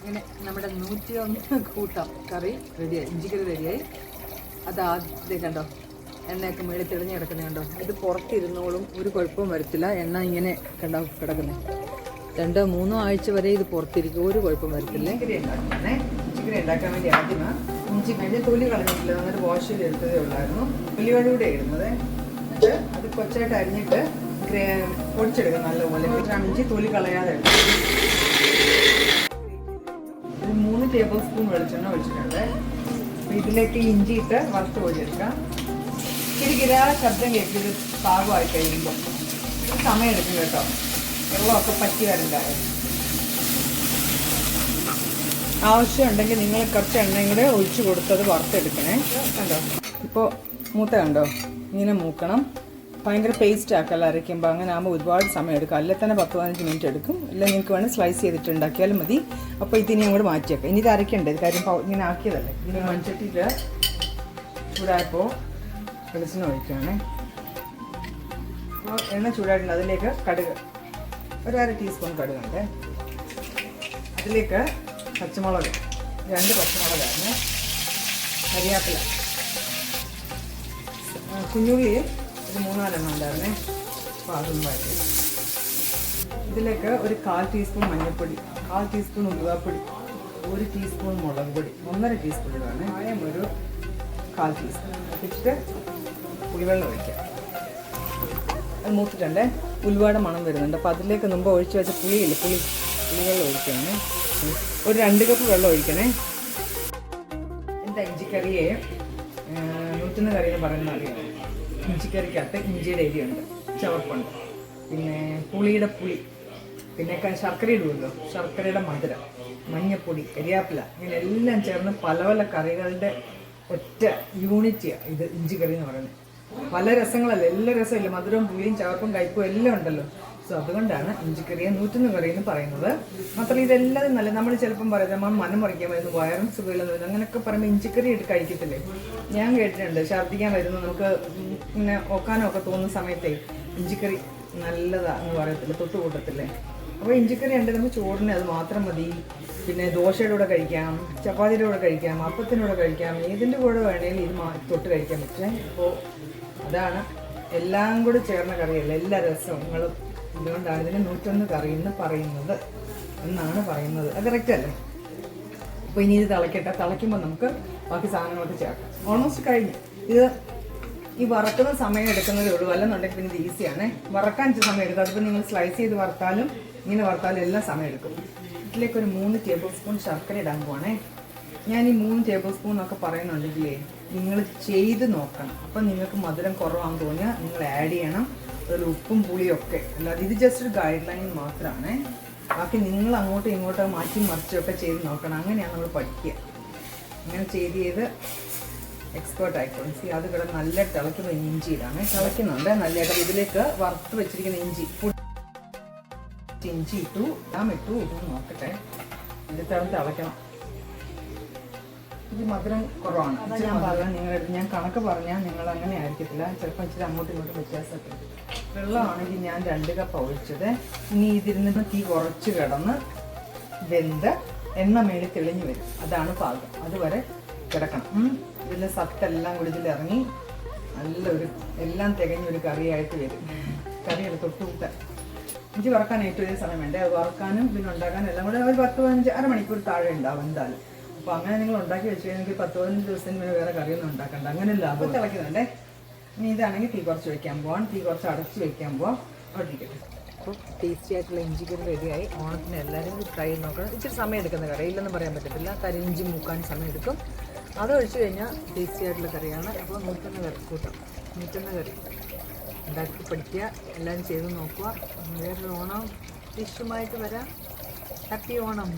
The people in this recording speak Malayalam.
അങ്ങനെ നമ്മുടെ നൂറ്റി ഒന്ന് കൂട്ടം കറി റെഡിയായി ഇഞ്ചിക്കറി റെഡിയായി. അത് ആദ്യം കണ്ടോ? എണ്ണയൊക്കെ മേളിൽ തെളിഞ്ഞ് കിടക്കുന്നത് കണ്ടോ? ഇത് പുറത്തിരുന്നോളും ഒരു കുഴപ്പവും വരത്തില്ല. എണ്ണ ഇങ്ങനെ കണ്ടോ കിടക്കുന്നത് രണ്ടോ മൂന്നോ ആഴ്ച വരെ ഇത് പുറത്തിരിക്കും ഒരു കുഴപ്പം വരത്തില്ല. ഇഞ്ചിക്കറി ഉണ്ടാക്കാൻ വേണ്ടി ആദ്യം ഇഞ്ചി കഴിഞ്ഞ തൊലി കളഞ്ഞിട്ടില്ല എന്നിട്ട് വാഷ് ചെയ്ത് എടുത്തതേ ഉള്ളായിരുന്നു. ഉള്ളിവടി കൂടെ ഇടുന്നത് അത് കൊച്ചായിട്ട് അരിഞ്ഞിട്ട് പൊടിച്ചെടുക്കാം നല്ലപോലെ. ഇഞ്ചി തൊലി കളയാതെ ടേബിൾ സ്പൂൺ വെളിച്ചെണ്ണ ഒഴിച്ചിട്ടുണ്ട്. ഇതിലേക്ക് ഇഞ്ചി ഇട്ട് വറുത്ത് പൊടിയെടുക്കാം കിരികിര ശബ്ദം കേട്ടിത് പാകമായി കഴിയുമ്പോൾ സമയമെടുക്കും കേട്ടോ. വെള്ളമൊക്കെ പറ്റി വരണ്ടായി. ആവശ്യമുണ്ടെങ്കിൽ നിങ്ങൾ കുറച്ച് എണ്ണയും കൂടെ ഒഴിച്ചു കൊടുത്തത് വറുത്തെടുക്കണേ. കണ്ടോ? ഇപ്പോൾ മൂത്ത കണ്ടോ? ഇങ്ങനെ മൂക്കണം. ഭയങ്കര പേസ്റ്റ് ആക്കല്ല അരയ്ക്കുമ്പോൾ അങ്ങനെ ആകുമ്പോൾ ഒരുപാട് സമയം എടുക്കും. അല്ലെ തന്നെ പത്ത് പതിനഞ്ച് മിനിറ്റ് എടുക്കും. ഇല്ല നിങ്ങൾക്ക് വേണമെങ്കിൽ സ്ലൈസ് ചെയ്തിട്ട് ഉണ്ടാക്കിയാലും മതി. അപ്പോൾ ഇതിനി അങ്ങോട്ട് മാറ്റിയേക്കാം. ഇനി ഇത് അരയ്ക്കണ്ടേ? കാര്യം ഇങ്ങനെ ആക്കിയതല്ലേ? ഇനി മൺചട്ടിയിൽ ചൂടായപ്പോൾ വെളിച്ചെണ്ണ ഒഴിക്കുകയാണേ അപ്പോൾ എണ്ണ ചൂടായിട്ടുണ്ട്. അതിലേക്ക് കടുക്. ഒരു അര ടീസ്പൂൺ കടുകുണ്ട്. അതിലേക്ക് പച്ചമുളക്. രണ്ട് പച്ചമുളകാണ്. കരിയാപ്പില. കുഞ്ഞുള്ളിയും കുഞ്ഞുള്ളി ഒരു മൂന്നാലെണ്ണം ഉണ്ടായിരുന്നേ അപ്പോൾ അതും വായിക്കും ഇതിലേക്ക് ഒരു കാൽ ടീസ്പൂൺ മഞ്ഞൾപ്പൊടി കാൽ ടീസ്പൂൺ ഉലുവാപ്പൊടി ഒരു ടീസ്പൂൺ മുളക് പൊടി ഒന്നര ടീസ്പൂൺ ഇതാണ്. ആയം ഒരു കാൽ ടീസ്പൂൺ. വെച്ചിട്ട് പുളിവെള്ളം ഒഴിക്കാം. അത് മൂത്തിട്ടല്ലേ? ഉലുവയുടെ മണം വരുന്നുണ്ട്. അപ്പോൾ അതിലേക്ക് മുമ്പ് ഒഴിച്ച് വെച്ച പുളിയില്ല? പുളി പുളിവെള്ളം ഒഴിക്കണേ ഒരു രണ്ട് കപ്പ് വെള്ളം ഒഴിക്കണേ. എന്റെ ഇഞ്ചിക്കറിയെ? നൂറ്റുന്ന കറിയെന്ന് പറയുന്ന അറിയാം ഇഞ്ചിക്കറിക്കകത്ത് ഇഞ്ചിയുടെ എരിയുണ്ട് ചവർപ്പുണ്ട്. പിന്നെ പുളിയുടെ പുളി പിന്നെ ശർക്കര ഇടുമല്ലോ ശർക്കരയുടെ മധുരം മഞ്ഞപ്പൊടി കരിയാപ്പില ഇങ്ങനെ എല്ലാം ചേർന്ന് പല പല കറികളുടെ ഒറ്റ യൂണിറ്റിയാണ് ഇത് ഇഞ്ചിക്കറി എന്ന് പറയുന്നത്. പല രസങ്ങളല്ല എല്ലാ രസമില്ല? മധുരവും പുളിയും ചവർപ്പും കയ്പും എല്ലാം ഉണ്ടല്ലോ. സോ അതുകൊണ്ടാണ് ഇഞ്ചിക്കറിയെ നൂറ്റൊന്ന് കറി എന്ന് പറയുന്നത്. മാത്രമല്ല ഇതെല്ലാം നല്ല നമ്മൾ ചിലപ്പം പറയുന്നത് നമ്മൾ മനം വരുന്നു വയറും സുഖമില്ലെന്ന് വരുന്നു അങ്ങനെയൊക്കെ പറയുമ്പോൾ ഇഞ്ചിക്കറി ഇട്ട് കഴിക്കത്തില്ലേ? ഞാൻ കേട്ടിട്ടുണ്ട് ഛർദ്ദിക്കാൻ വരുന്നു നമുക്ക് ഇങ്ങനെ ഒക്കാനോ ഒക്കെ തോന്നുന്ന സമയത്തേ ഇഞ്ചിക്കറി നല്ലതാ എന്ന് പറയത്തില്ല തൊട്ട് കൂട്ടത്തില്ലേ? അപ്പോൾ ഇഞ്ചിക്കറി ഉണ്ട് നമുക്ക് ചോറിന് അത് മാത്രം മതി. പിന്നെ ദോശയുടെ കൂടെ കഴിക്കാം ചപ്പാത്തിയുടെ കൂടെ കഴിക്കാം അപ്പത്തിന്റെ കൂടെ കഴിക്കാം ഏതിന്റെ കൂടെ വേണമെങ്കിലും ഇത് തൊട്ട് കഴിക്കാൻ പറ്റേ. അപ്പോൾ അതാണ് എല്ലാം കൂടി ചേർന്ന കറിയല്ല എല്ലാ രസങ്ങളും അതുകൊണ്ടാണ് ഇതിന് നൂറ്റൊന്ന് കറി എന്ന് പറയുന്നത് എന്നാണ് പറയുന്നത്. അത് കറക്റ്റ് അല്ലേ? അപ്പോൾ ഇനി ഇത് തിളക്കട്ടെ. തിളയ്ക്കുമ്പോൾ നമുക്ക് ബാക്കി സാധനങ്ങളൊക്കെ ചേർക്കാം. ഓൾമോസ്റ്റ് കഴിഞ്ഞു. ഇത് ഈ വറക്കുന്ന സമയം എടുക്കുന്നതേ ഉള്ളൂ. അല്ലെന്നുണ്ടെങ്കിൽ പിന്നെ ഇത് ഈസിയാണ് വറക്കാൻ സമയം എടുക്കും. അതിപ്പോൾ നിങ്ങൾ സ്ലൈസ് ചെയ്ത് വറുത്താലും ഇങ്ങനെ വറുത്താലും എല്ലാം സമയം എടുക്കും. ഇതിലേക്ക് ഒരു മൂന്ന് ടേബിൾ സ്പൂൺ ശർക്കര ഇടാൻ പോവാണേ. ഞാൻ ഈ മൂന്ന് ടേബിൾ സ്പൂൺ ഒക്കെ പറയുന്നുണ്ടെങ്കിലേ നിങ്ങൾ ചെയ്ത് നോക്കണം. അപ്പം നിങ്ങൾക്ക് മധുരം കുറവാണെന്ന് തോന്നിയാൽ നിങ്ങൾ ആഡ് ചെയ്യണം. അതിൽ ഉപ്പും പുളിയും ഒക്കെ അല്ലാതെ ഇത് ജസ്റ്റ് ഒരു ഗൈഡ് ലൈൻ മാത്രമാണ് ബാക്കി നിങ്ങൾ അങ്ങോട്ടും ഇങ്ങോട്ടും മാറ്റി മറിച്ചൊക്കെ ചെയ്ത് നോക്കണം. അങ്ങനെയാണ് നമ്മൾ പഠിക്കുക. അങ്ങനെ ചെയ്ത് ചെയ്ത് എക്സ്പേർട്ട് ആയിക്കോളും. സി അത് ഇവിടെ നല്ല തിളയ്ക്കുന്ന ഇഞ്ചിയിലാണ് തിളയ്ക്കുന്നുണ്ട്. നല്ലതായിട്ട് ഇതിലേക്ക് വറുത്ത് വെച്ചിരിക്കുന്ന ഇഞ്ചി. ഇഞ്ചി ഇട്ടു. ഞാൻ ഇട്ടു. ഇട്ടു നോക്കട്ടെ. ഇത് തിളന്ന് തിളയ്ക്കണം. ഇത് മധുരം കുറവാണ്. അതാണ് ഞാൻ പറയാം നിങ്ങളുടെ ഞാൻ കണക്ക് പറഞ്ഞാൽ നിങ്ങൾ അങ്ങനെ ആയിരിക്കത്തില്ല. ചിലപ്പോൾ ഇച്ചിരി അങ്ങോട്ടും ഇങ്ങോട്ടും വ്യത്യാസമൊക്കെ. വെള്ളമാണെങ്കിൽ ഞാൻ രണ്ട് കപ്പ് ഒഴിച്ചത്. ഇനി ഇതിരുന്ന് തീ കുറച്ച് കിടന്ന് വെന്ത് എണ്ണ മേളിൽ തെളിഞ്ഞു വരും. അതാണ് പാകം. അതുവരെ കിടക്കണം. ഇതിലെ സത്തെല്ലാം കൂടി ഇതിലിറങ്ങി നല്ലൊരു എല്ലാം തികഞ്ഞൊരു കറിയായിട്ട് വരും. കറിയുടെ തൊട്ടുകൂട്ട എനിക്ക് വറക്കാൻ ഏറ്റവും വലിയ സമയം വേണ്ടേ? അത് വറക്കാനും പിന്നെ ഉണ്ടാക്കാനും എല്ലാം കൂടെ ഒരു പത്ത് പതിനഞ്ച് അരമണിക്കൂർ താഴെ ഉണ്ടാവും എന്തായാലും. അപ്പോൾ അങ്ങനെ നിങ്ങൾ ഉണ്ടാക്കി വെച്ച് കഴിഞ്ഞാൽ പത്ത് പതിനഞ്ച് ദിവസത്തിന് വേറെ കറിയൊന്നും ഉണ്ടാക്കണ്ട. അങ്ങനെ ലാഭം. തിളയ്ക്കുന്നുണ്ടേ? ഇനി ഇതാണെങ്കിൽ തീ കുറച്ച് വയ്ക്കാൻ പോവാം. തീ കുറച്ച് അടച്ച് വയ്ക്കാൻ പോവാം. ഒട്ടിക്കട്ടെ അപ്പോൾ ടേസ്റ്റി ആയിട്ടുള്ള ഇഞ്ചി കറി റെഡിയായി. ഓണത്തിന് എല്ലാവരും ട്രൈ ചെയ്ത് നോക്കണം. ഇച്ചിരി സമയം എടുക്കുന്ന കറിയില്ലെന്ന് പറയാൻ പറ്റത്തില്ല. കാര്യം ഇഞ്ചി മൂക്കാൻ സമയം എടുക്കും. അത് ഒഴിച്ചു കഴിഞ്ഞാൽ ടേസ്റ്റി ആയിട്ടുള്ള കറിയാണ്. അപ്പോൾ നൂറ്റുന്ന കറി കൂട്ടം. നൂറ്റുന്ന കറി ഉണ്ടാക്കി പഠിക്കുക. എല്ലാവരും ചെയ്ത് നോക്കുക. വേറൊരു ഓണം ഡിഷുമായിട്ട് വരാം. ഹാപ്പി ഓണം.